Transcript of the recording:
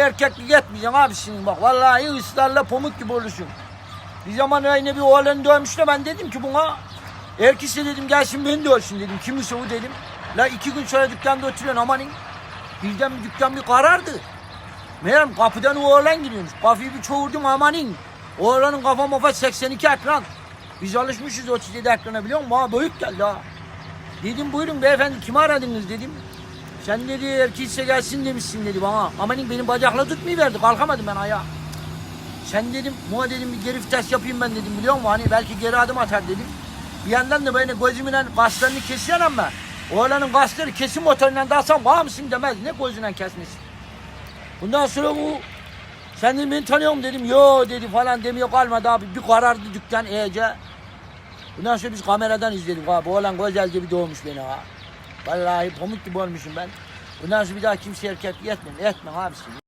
erkeklik etmeyeceksin abi şimdi bak. Vallahi ısrarla pamuk gibi olursun. Bir zaman aynı bir oğlanı dövmüş de ben dedim ki buna erkekse dedim gelsin beni dövsün dedim. Kimse o dedim. La iki gün sonra dükkanda oturuyorsun amanın. Birden bir dükkan bir karardı. Meğerim kapıdan o oğlan giriyormuş. Kafayı bir çoğurdum amanın. Oğlanın kafa mafa 82 ekran. Biz alışmışız 37 ekrana biliyor musun? Bana büyük geldi ha. Dedim buyurun beyefendi kimi aradınız dedim. Sen dedi erkeğse gelsin demişsin dedi bana. Amanın benim bacakla tutmayıverdi kalkamadım ben ayağa. Sen dedim buna dedim bir geri vites yapayım ben dedim biliyor musun? Hani belki geri adım atar dedim. Bir yandan da böyle gözümün kaslarını kesiyor ama oğlanın kasları kesim motorundan dalsam bağ mısın demez. Ne gözünden kesmesin. Bundan sonra bu sen de beni tanıyor musun dedim. Yo dedi falan demiyor kalmadı abi. Bir karardı dükkan iyice. Bundan sonra biz kameradan izledik abi. Oğlan güzelce bir doğmuş beni ha. Vallahi pamuk gibi olmuşum ben. Bundan sonra bir daha kimse erkek etmem. Etmem abisi.